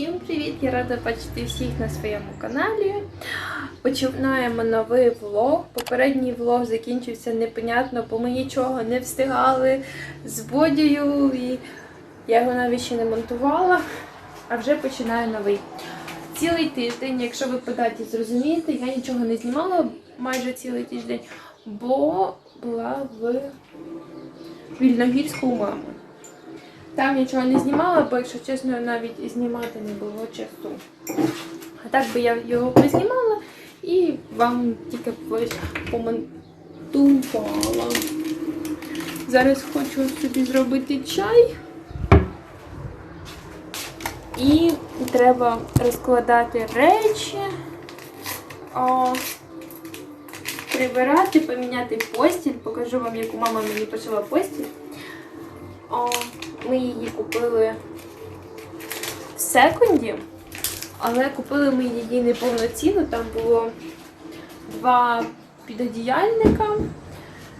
Всім привіт! Я рада бачити всіх на своєму каналі. Починаємо новий влог. Попередній влог закінчився непонятно, бо ми нічого не встигали з Бодією і я його навіть ще не монтувала, а вже починаю новий. Цілий тиждень, якщо ви по даті зрозумієте, я нічого не знімала майже цілий тиждень, бо була в Вільногірську у мами. Там нічого не знімала, бо, якщо чесно, навіть і знімати не було часу. А так би я його познімала і вам тільки ось помонтувала. Зараз хочу собі зробити чай. І треба розкладати речі, прибирати, поміняти постіль. Покажу вам, яку мама мені почала постіль. Ми її купили в секунді, але купили ми її не повноцінно. Там було два підодіяльника,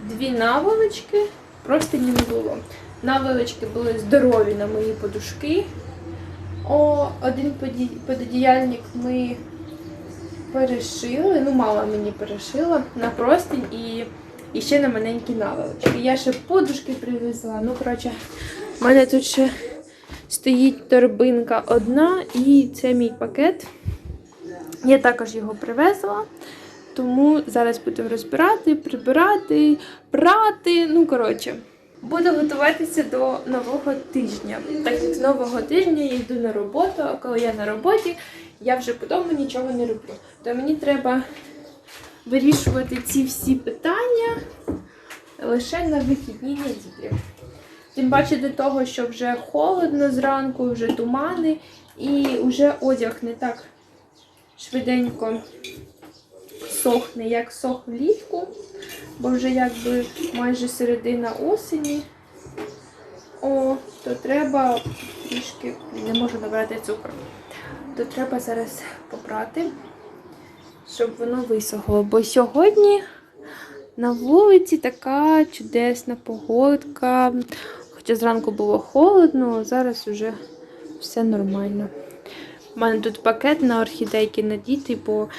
дві наволочки, просто не було. Наволочки були здорові на мої подушки. О, один пододіяльник ми перешили, ну мама мені перешила на простінь і, і ще на маленькі наволочки. Я ще подушки привезла. Ну, коротше, в мене тут ще стоїть торбинка одна, і це мій пакет. Я також його привезла. Тому зараз будемо розбирати, прибирати, прати. Ну, коротше, буду готуватися до нового тижня. Так як з нового тижня я йду на роботу, а коли я на роботі, я вже по дому нічого не роблю. То мені треба вирішувати ці всі питання лише на вихідні неділі. Тим паче до того, що вже холодно зранку, вже тумани, і вже одяг не так швиденько сохне, як сох влітку, бо вже якби майже середина осені. О, то треба трішки, не можу набрати цукру. То треба зараз попрати, щоб воно висохло. Бо сьогодні на вулиці така чудесна погодка. Хоча зранку було холодно, а зараз вже все нормально. У мене тут пакет на орхідейки надіти, бо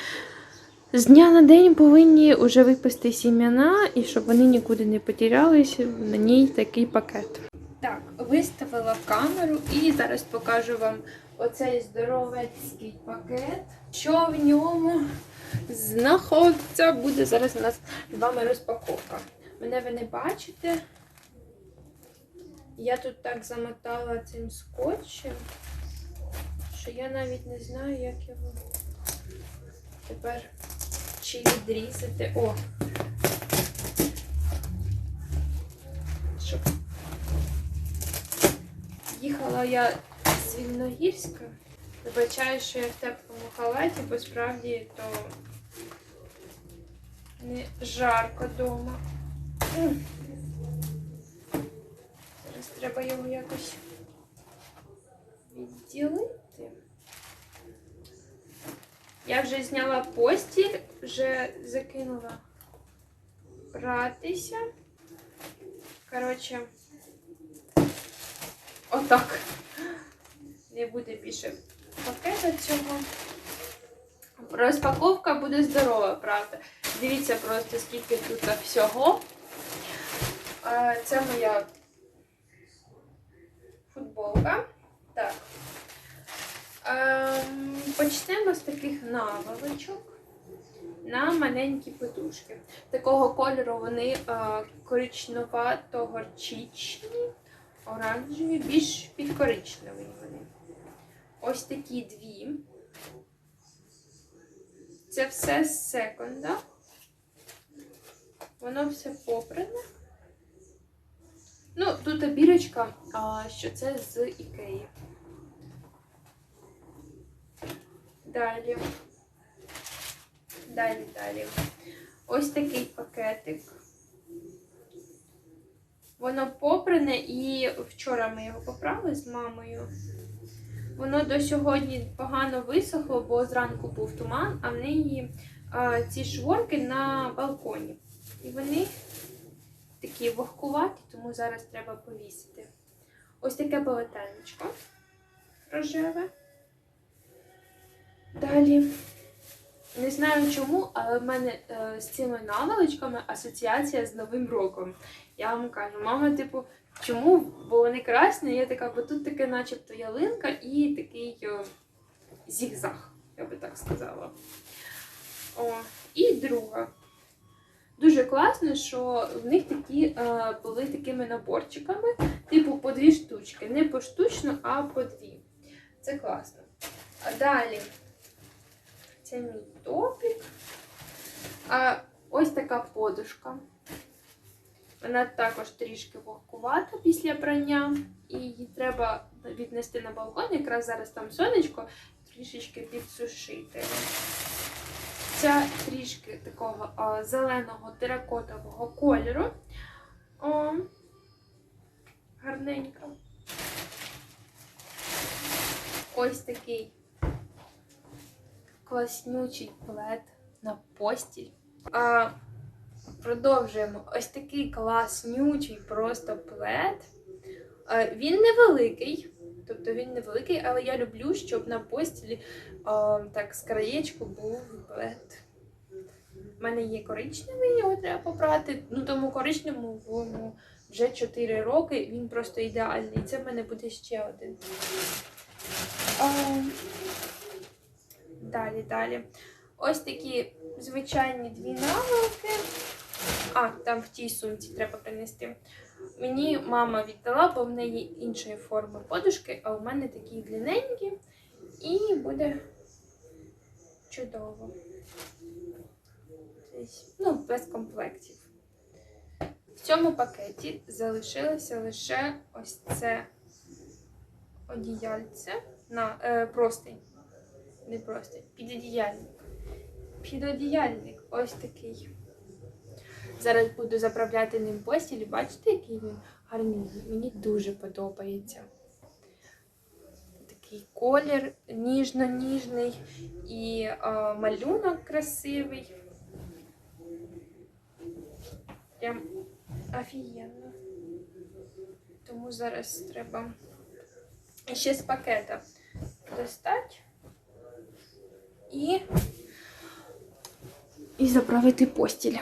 з дня на день повинні вже випасти сім'яна, і щоб вони нікуди не потерялися, на ній такий пакет. Так, виставила камеру і зараз покажу вам оцей здоровецький пакет. Що в ньому знаходиться, буде зараз у нас з вами розпаковка. Мене ви не бачите. Я тут так замотала цим скотчем, що я навіть не знаю, як його тепер чи відрізати. О! Щоб їхала я з Вільногірська. Вибачаю, що я в теплому халаті, бо справді то не жарко вдома. Треба його якось відділити. Я вже зняла постіль, вже закинула братися. Коротше, отак. Не буде більше пакета цього. Розпаковка буде здорова, правда. Дивіться просто, скільки тут всього. Це моя футболка. Так. Ем, почнемо з таких наволочок на маленькі подушки. Такого кольору вони е, коричневато-горчичні, оранжеві, більш підкоричневі вони. Ось такі дві. Це все з секонда. Воно все попране. Ну, тут бірочка, що це з Ікеї. Далі. Далі, далі. Ось такий пакетик. Воно попране і вчора ми його поправили з мамою. Воно до сьогодні погано висохло, бо зранку був туман, а в неї а, ці шворки на балконі. І вони такі вогкуваті, тому зараз треба повісити. Ось таке полотенечко рожеве. Далі. Не знаю чому, але в мене е, з цими наволочками асоціація з Новим роком. Я вам кажу, мама, типу, чому? Бо вони красні, я така, бо тут таке начебто ялинка і такий е, зігзаг, я би так сказала. О, і друга. Дуже класно, що в них такі е, були такими наборчиками, типу по дві штучки. Не поштучно, а по дві. Це класно. А далі це мій топік. А ось така подушка. Вона також трішки вогкувата після прання, і її треба віднести на балкон. Якраз зараз там сонечко, трішечки підсушити. Ця трішки такого а, зеленого теракотового кольору. О, гарненька. Ось такий класнючий плед на постіль. А, продовжуємо. Ось такий класнючий просто плед. А, він невеликий. Тобто він невеликий, але я люблю, щоб на постілі а, так з краєчку був плед. У мене є коричневий, його треба попрати. Ну тому коричневому вже 4 роки, він просто ідеальний. Це в мене буде ще один. А, Далі, далі. Ось такі звичайні дві наволоки. А, там в тій сумці треба принести. Мені мама віддала, бо в неї іншої форми подушки, а у мене такі длинненькі. І буде чудово. Ну, без комплектів. В цьому пакеті залишилося лише ось це одіяльце на е, простень. Не простень, підодіяльник. Підодіяльник ось такий. Зараз буду заправляти ним постіль. Бачите, який він гарний? Мені дуже подобається. Такий колір ніжно-ніжний і е, малюнок красивий. Прям офігенно. Тому зараз треба ще з пакета достати і, і заправити постіль.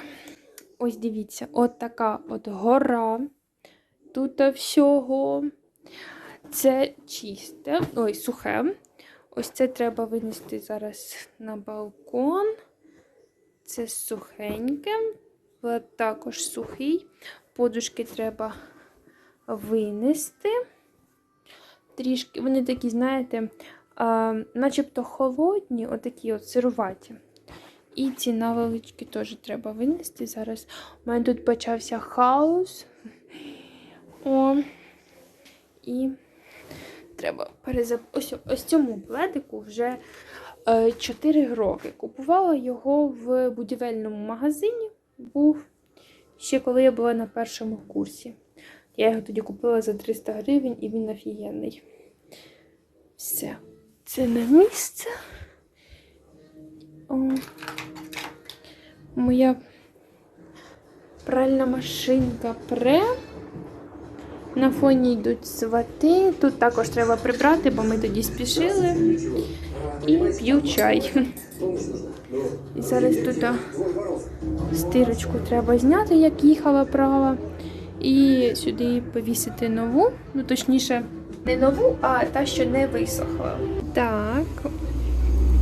Ось дивіться, от така от гора. Тут всього. Це чисте, ой, сухе. Ось це треба винести зараз на балкон. Це сухеньке, також сухий. Подушки треба винести. Трішки, вони такі, знаєте, а, начебто холодні, отакі от сируваті. І ці наволочки теж треба винести. Зараз у мене тут почався хаос. О, і треба перезап... Ось, ось цьому пледику вже е, 4 роки. Купувала його в будівельному магазині. Був ще коли я була на першому курсі. Я його тоді купила за 300 гривень і він офігенний. Все. Це на місце. О, моя пральна машинка пре. На фоні йдуть свати. Тут також треба прибрати, бо ми тоді спішили. І п'ю чай. І зараз тут стирочку треба зняти, як їхала права. І сюди повісити нову. Ну, точніше, не нову, а та, що не висохла. Так,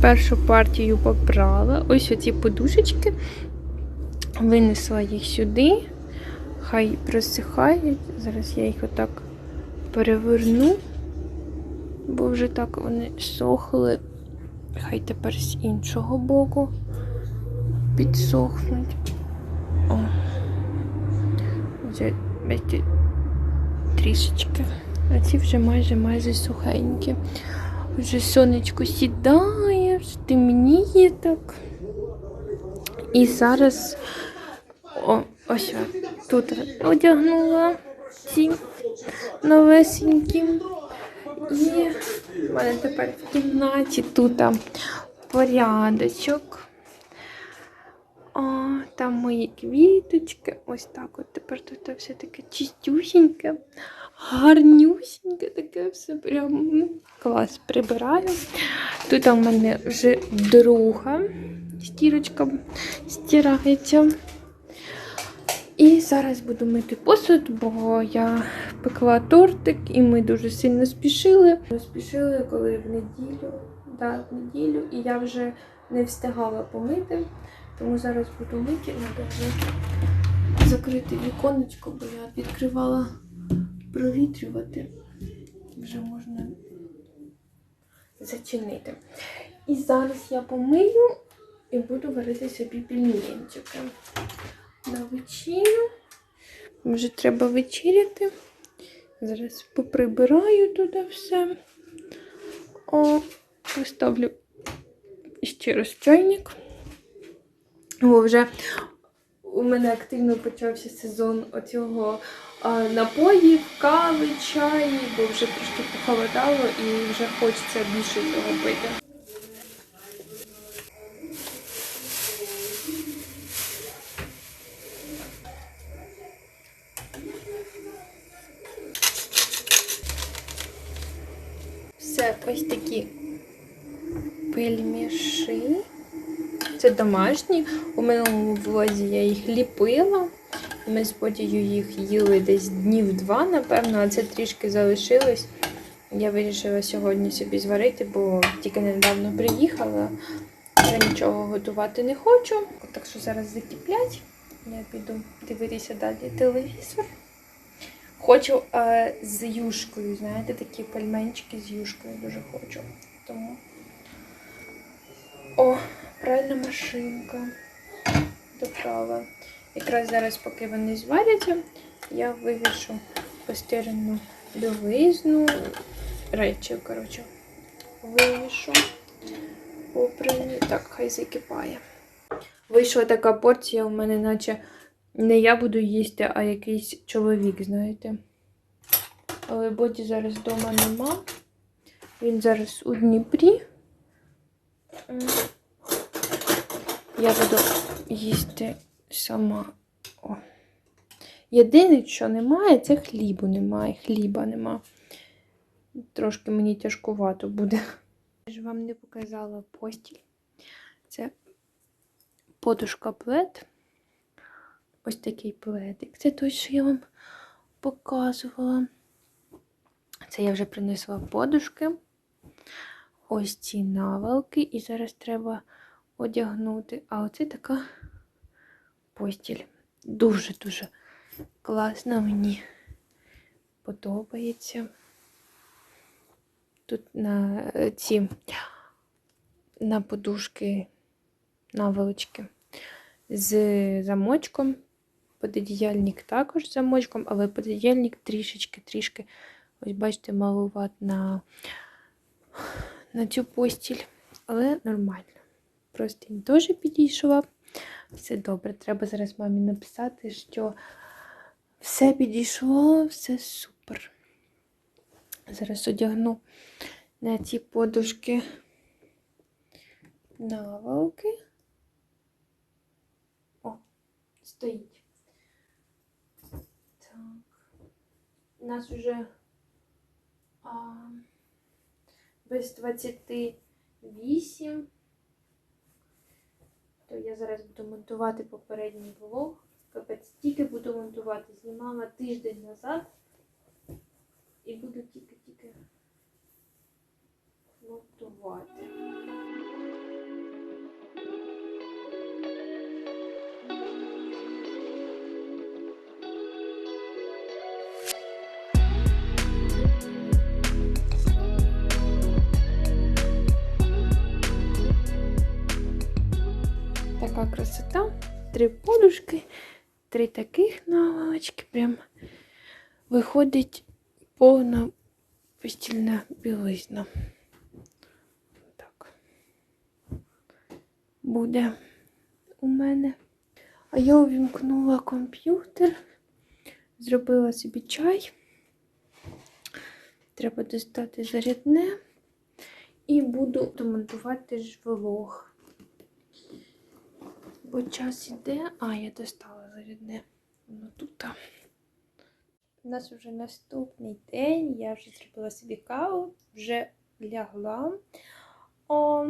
першу партію попрала. Ось оці подушечки. Винесла їх сюди. Хай просихають. Зараз я їх отак переверну, бо вже так вони сохли. Хай тепер з іншого боку підсохнуть. О. Вже бачите, трішечки. А ці вже майже майже сухенькі. Вже сонечко сідає, вже темніє так. І зараз о, ось тут одягнула ці новесенькі. І в мене тепер в кімнаті тут порядочок. О, там мої квіточки. Ось так от тепер тут все таке чистюсіньке, гарнюсіньке таке все прям клас прибираю. Тут у мене вже друга стірочка стирається. І зараз буду мити посуд, бо я пекла тортик і ми дуже сильно спішили. Ми спішили, коли в неділю, да, в неділю, і я вже не встигала помити, тому зараз буду мити. Треба закрити віконечко, бо я відкривала провітрювати. Вже можна зачинити. І зараз я помию і буду варити собі пельменчики на вечерю. Вже треба вечеряти. Зараз поприбираю туди все. О, поставлю ще раз чайник. Бо вже у мене активно почався сезон оцього а, напоїв, кави, чаю, бо вже трошки похолодало і вже хочеться більше цього пити. Все, ось такі пельміші. Це домашні. У минулому влозі я їх ліпила. Ми з потію їх їли десь днів два, напевно, а це трішки залишилось. Я вирішила сьогодні собі зварити, бо тільки недавно приїхала. Я нічого готувати не хочу. Так що зараз закиплять. Я піду дивитися далі телевізор. Хочу е, з юшкою, знаєте, такі пельменчики з юшкою дуже хочу. Тому. О, пральна машинка. Доправа. Якраз зараз, поки вони зваряться, я вивішу постирану білизну. Речі, коротше, вивішу. Попрані. Так, хай закипає. Вийшла така порція у мене, наче не я буду їсти, а якийсь чоловік, знаєте. Але Боді зараз вдома нема. Він зараз у Дніпрі. Я буду їсти сама. О. Єдине, що немає, це хлібу немає. Хліба нема. Трошки мені тяжкувато буде. Я ж вам не показала постіль. Це подушка плед. Ось такий пледик. Це той, що я вам показувала. Це я вже принесла подушки. Ось ці навалки. І зараз треба одягнути. А оце така постіль. Дуже-дуже класна мені подобається. Тут на е, ці на подушки наволочки з замочком. Пододіяльник також замочком, але пододіяльник трішечки-трішки, ось бачите, малуват на, на цю постіль, але нормально. Просто він теж підійшла. Все добре. Треба зараз мамі написати, що все підійшло, все супер. Зараз одягну на ці подушки наволки. О, стоїть. Так. У нас вже а, без 28. То я зараз буду монтувати попередній влог. Капець, тільки буду монтувати. Знімала тиждень назад. І буду тільки-тільки монтувати. Три подушки, три таких наволочки. Прям виходить повна постільна білизна. Так. Буде у мене. А я увімкнула комп'ютер, зробила собі чай. Треба достати зарядне і буду демонтувати ж влог. Бо час іде. А, я достала зарядне. Воно тут. У нас вже наступний день. Я вже зробила собі каву, вже лягла. О,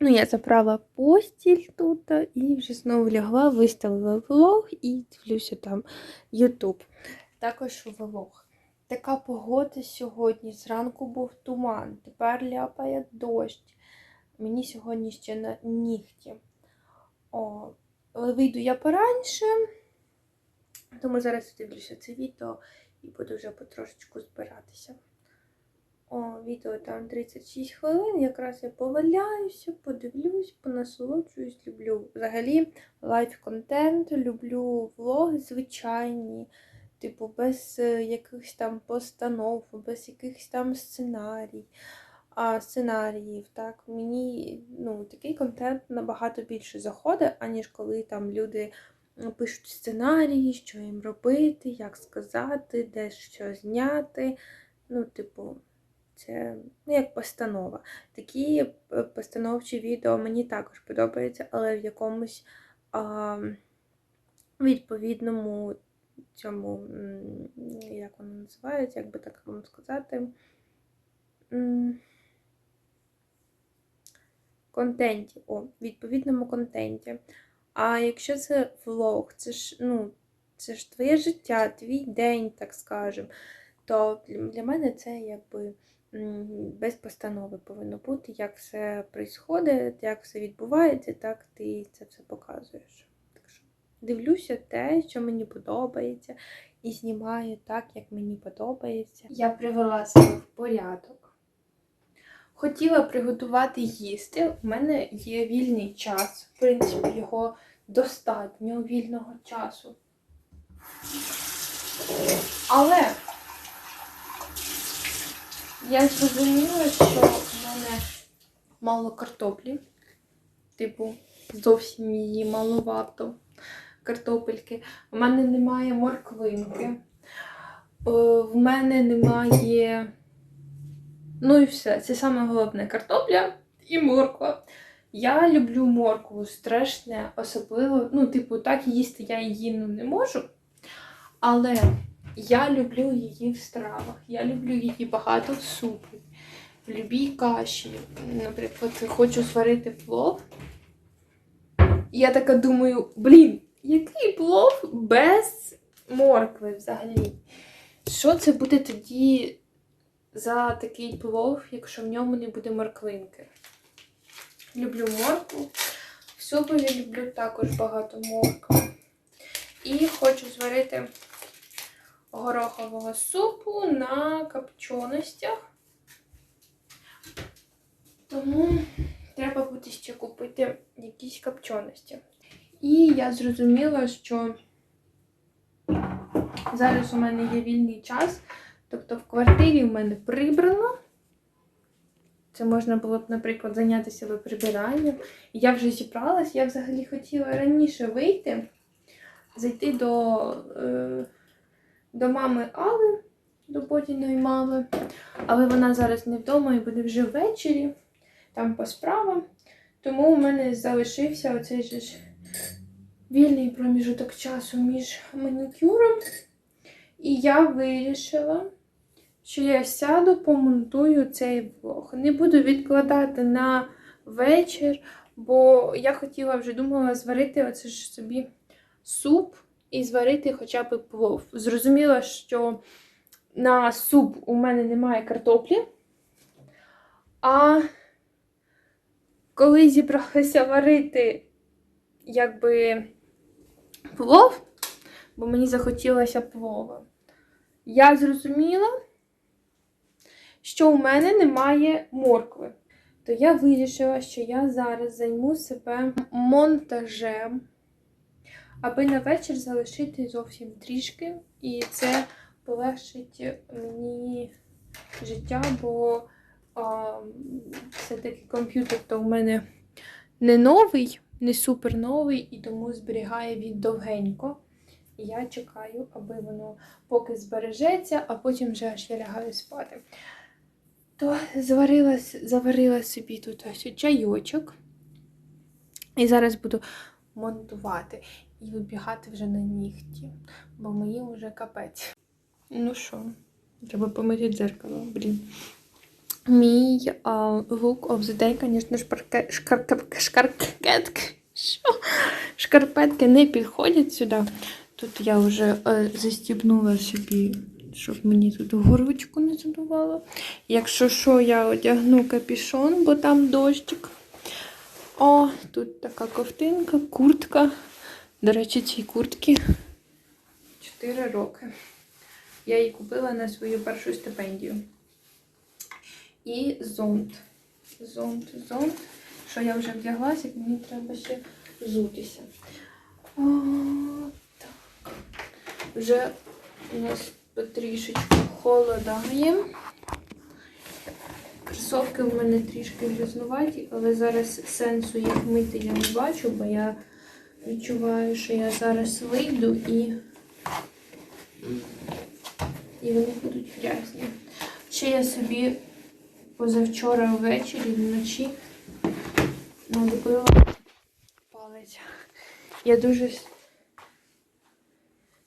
ну, я забрала постіль тут і вже знову лягла, виставила влог і дивлюся там YouTube. Також влог. Така погода сьогодні. Зранку був туман, тепер ляпає дощ. Мені сьогодні ще на нігті. О, вийду я пораньше. Тому зараз дивлюся це відео і буду вже потрошечку збиратися. О, відео там 36 хвилин. Якраз я поваляюся, подивлюсь, понасолоджуюсь. Люблю взагалі лайв-контент, люблю влоги звичайні, типу, без е, якихось там постанов, без якихось там сценарій. А, сценаріїв, так, мені ну, такий контент набагато більше заходить, аніж коли там люди пишуть сценарії, що їм робити, як сказати, де що зняти. Ну, типу, це ну, як постанова. Такі е, постановчі відео мені також подобаються, але в якомусь а, відповідному цьому, як воно називається, як би так вам сказати. Контенті, о, відповідному контенті. А якщо це влог, це ж, ну, це ж твоє життя, твій день, так скажем, то для мене це якби без постанови повинно бути, як все відбувається, як все відбувається, так ти це все показуєш. Так що дивлюся те, що мені подобається, і знімаю так, як мені подобається. Я привела себе в порядок. Хотіла приготувати їсти. У мене є вільний час. В принципі, його достатньо вільного часу. Але я зрозуміла, що в мене мало картоплі. Типу, зовсім її маловато картопельки. У мене немає морквинки. Е, В мене немає. Ну і все. Це саме головне картопля і морква. Я люблю моркву страшне, особливо, ну, типу, так їсти я її ну, не можу. Але я люблю її в стравах. Я люблю її багато в супі, в любій каші. Наприклад, хочу сварити плов. Я така думаю, блін, який плов без моркви взагалі? Що це буде тоді за такий плов, якщо в ньому не буде морквинки? Люблю моркву. В супові люблю також багато моркви. І хочу зварити горохового супу на копченостях. Тому треба буде ще купити якісь копченості. І я зрозуміла, що зараз у мене є вільний час. Тобто в квартирі в мене прибрано. Це можна було б, наприклад, зайнятися би прибиранням. Я вже зібралась, я взагалі хотіла раніше вийти, зайти до, е, до мами Алли, до Бодіної мами. Але вона зараз не вдома і буде вже ввечері, там по справам. Тому у мене залишився оцей же ж вільний проміжуток часу між манікюром. І я вирішила, що я сяду, помонтую цей влог. Не буду відкладати на вечір, бо я хотіла вже думала зварити оце ж собі суп і зварити хоча б плов. Зрозуміла, що на суп у мене немає картоплі. А коли зібралася варити якби плов, бо мені захотілося плова, я зрозуміла, що у мене немає моркви. То я вирішила, що я зараз займу себе монтажем, аби на вечір залишити зовсім трішки. І це полегшить мені життя, бо все-таки комп'ютер то у мене не новий, не супер новий, і тому зберігає він довгенько. І я чекаю, аби воно поки збережеться, а потім вже аж я лягаю спати. То заварила, заварила собі тут ось чайочок. І зараз буду монтувати і вибігати вже на нігті, бо мої вже капець. Ну що, треба помити дзеркало, блін. Мій look of the day, звісно, шкарпетки. Що? Шкарпетки не підходять сюди. Тут я вже е, застібнула собі, щоб мені тут горочку не задувало. Якщо що, я одягну капішон, бо там дощик. О, тут така ковтинка, куртка. До речі, цій куртки 4 роки. Я її купила на свою першу стипендію. І зонт. Зонт, зонт. Що я вже вдяглася, мені треба ще взутися. О, так. Вже у нас потрішечку холодає. Кросовки в мене трішки грязнуваті, але зараз сенсу їх мити я не бачу, бо я відчуваю, що я зараз вийду і, і вони будуть грязні. Ще я собі позавчора ввечері вночі надобила палець. Я дуже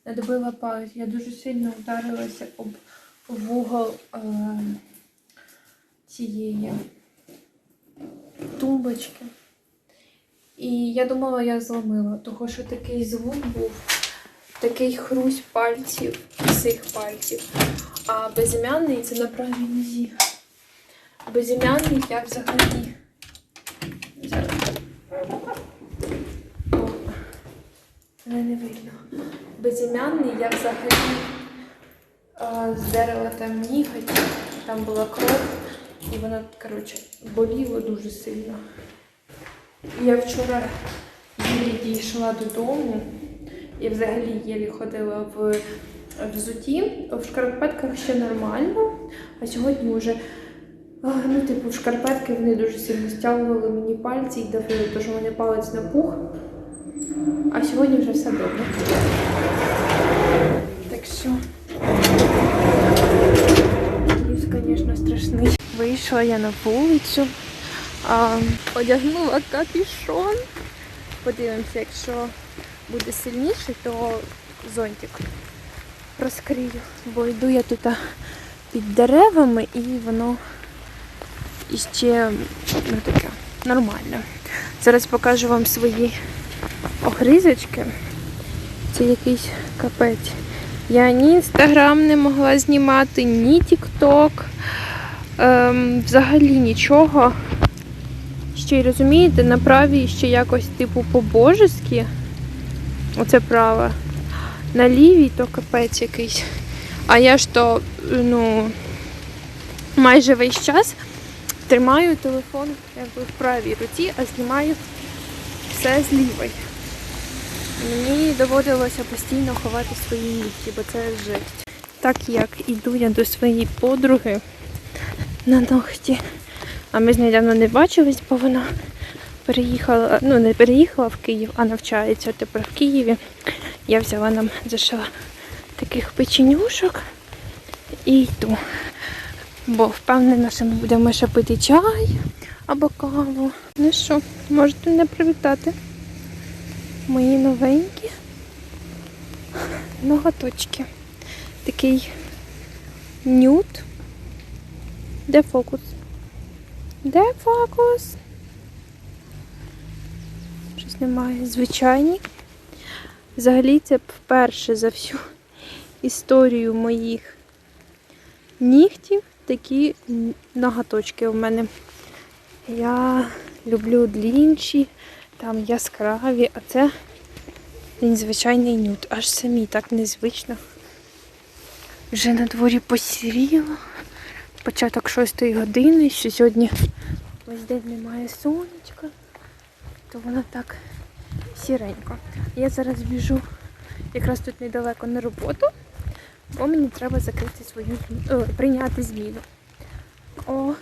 с- надобила палець. Я дуже сильно вдарилася об вугол е, цієї тумбочки. І я думала, я зламила, тому що такий звук був, такий хрусь пальців, цих пальців. А безім'яний це на правій нозі. Безім'яний я взагалі. Зараз. Мене не видно. Безім'яний я взагалі а, здерла там ніготь, там була кров, і вона, коротше, боліло дуже сильно. Я вчора їлі дійшла додому і взагалі єлі ходила в взуті. В шкарпетках ще нормально, а сьогодні вже, ну, типу, шкарпетки вони дуже сильно стягували мені пальці і давили, тож у мене палець напух. А сьогодні вже все добре. Так що. Ліс, звісно, страшний. Вийшла я на вулицю, а, одягнула капюшон. Подивимося, якщо буде сильніший, то зонтик розкрию. Бо йду я тут під деревами і воно іще ну, таке нормально. Зараз покажу вам свої огризочки. Це якийсь капець. Я ні інстаграм не могла знімати, ні тікток. Ем, взагалі нічого. Ще й розумієте, на правій ще якось типу по-божески. Оце право. На лівій то капець якийсь. А я ж то, ну, майже весь час тримаю телефон якби в правій руці, а знімаю все з лівої. Мені доводилося постійно ховати свої нігті, бо це жесть. Так як іду я до своєї подруги на ногті. А ми з нею давно не бачились, бо вона переїхала, ну не переїхала в Київ, а навчається тепер в Києві. Я взяла нам зашила таких печенюшок і йду. Бо впевнена, що ми будемо ще пити чай або каву. Ну що, можете мене привітати. Мої новенькі ноготочки. Такий нюд. Де фокус? Де фокус? Щось немає. Звичайні. Взагалі це вперше за всю історію моїх нігтів такі ноготочки у мене. Я люблю длінші, там яскраві, а це він звичайний нюд. Аж самі так незвично. Вже на дворі посіріло. Початок шостої години, що сьогодні весь день немає сонечка, то воно так сіренько. Я зараз біжу якраз тут недалеко на роботу, бо мені треба закрити свою о, прийняти зміну. О,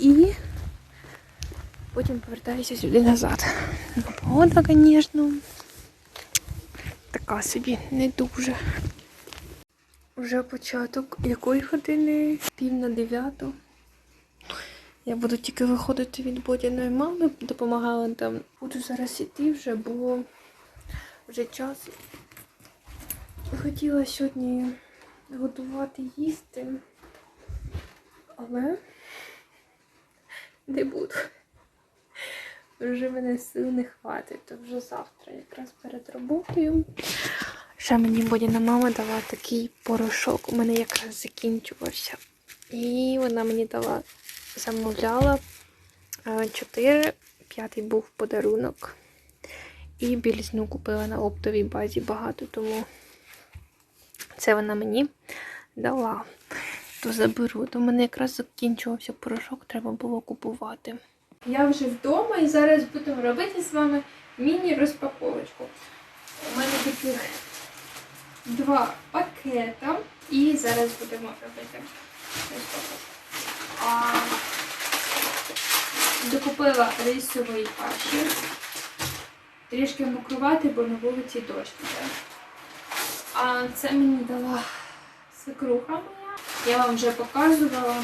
і потім повертаюся сюди назад. Ну, погода, звісно, така собі не дуже. Вже початок якої години? Пів на дев'яту. Я буду тільки виходити від Бодяної мами, допомагала там. Буду зараз іти вже, бо вже час. Хотіла сьогодні готувати їсти. Але не буду. Вже мене сил не хватить, то вже завтра, якраз перед роботою. Ще мені Бодіна мама дала такий порошок. У мене якраз закінчувався. І вона мені дала, замовляла е, 4, п'ятий був подарунок. І білізну купила на оптовій базі багато, тому це вона мені дала. То заберу. То в мене якраз закінчувався порошок, треба було купувати. Я вже вдома і зараз будемо робити з вами міні-розпаковочку. У мене таких два пакета. І зараз будемо робити розпаковку. Докупила рисової каші. Трішки мокрувати, бо на вулиці дощ іде. А це мені дала свекруха моя. Я вам вже показувала.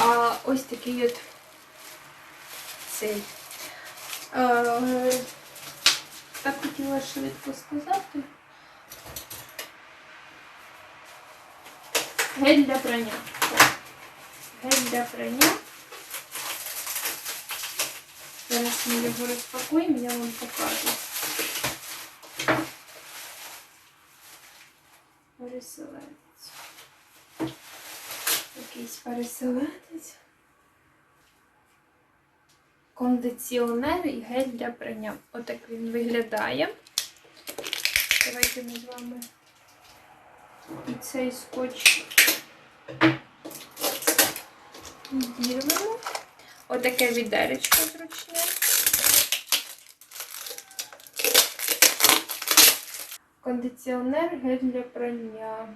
А ось такий от цей. Е, так хотіла швидко сказати. Гель для прання. Гель для прання. Зараз ми його розпакуємо, я вам покажу. Переселенець. Якийсь переселенець. Кондиціонер і гель для прання. Отак він виглядає. Давайте ми з вами і цей скотч дірвемо. Отаке відеречко зручне. Кондиціонер, гель для прання.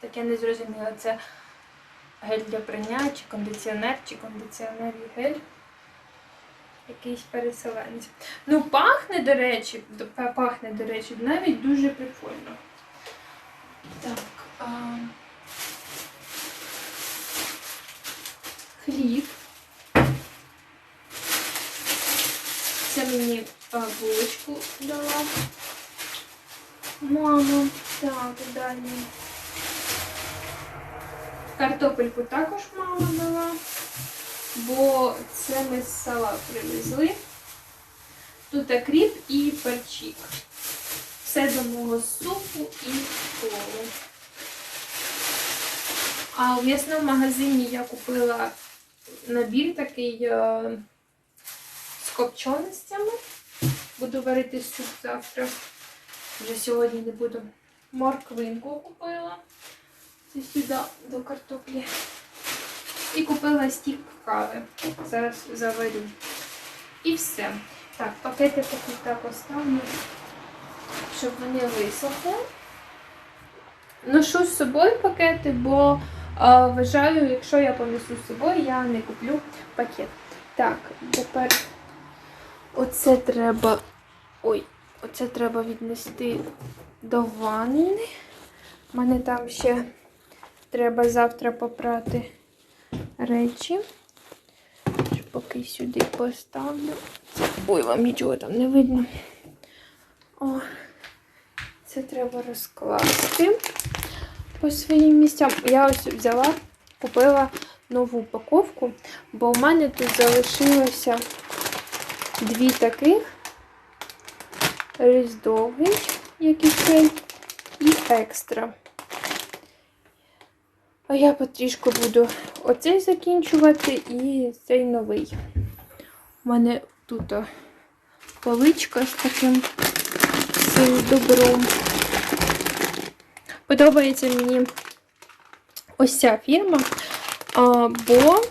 Таке не зрозуміло, це гель для прання, чи кондиціонер, чи кондиціонер і гель. Якийсь переселенець. Ну, пахне, до речі, пахне, до речі, навіть дуже прикольно. Так. А... Хліб. Це мені а, булочку дала. Мама. Так, далі. Картопельку також мама дала, бо це ми з села привезли. Тут кріп і перчик. Все до мого супу і колу. А у м'ясному магазині я купила набір такий е, з копченостями. Буду варити суп завтра. Вже сьогодні не буду. Морквинку купила. Це сюди до картоплі. І купила стік кави. Зараз заварю. І все. Так, пакети поки так оставлю, щоб вони висохли. Ношу з собою пакети, бо а, вважаю, якщо я понесу з собою, я не куплю пакет. Так, тепер оце треба. Ой, оце треба віднести до ванни. У мене там ще треба завтра попрати речі. Поки сюди поставлю. Ой, вам нічого там не видно. О, це треба розкласти по своїм місцям. Я ось взяла, купила нову упаковку, бо в мене тут залишилося дві таких. Різдовгий, як і цей, і екстра. А я потрішку буду оцей закінчувати і цей новий. У мене тут поличка з таким цим добром. Подобається мені ось ця фірма, бо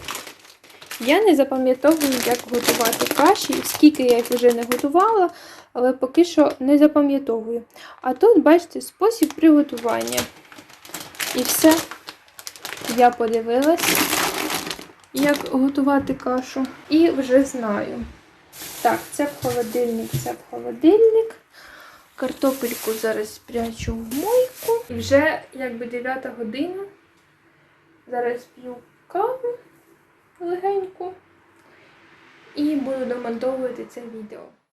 я не запам'ятовую, як готувати каші, скільки я їх вже не готувала, але поки що не запам'ятовую. А тут, бачите, спосіб приготування. І все. Я подивилась, як готувати кашу. І вже знаю. Так, це в холодильник, це в холодильник. Картопельку зараз спрячу в мойку. І вже якби 9 година. Зараз п'ю каву легеньку. І буду домонтовувати це відео.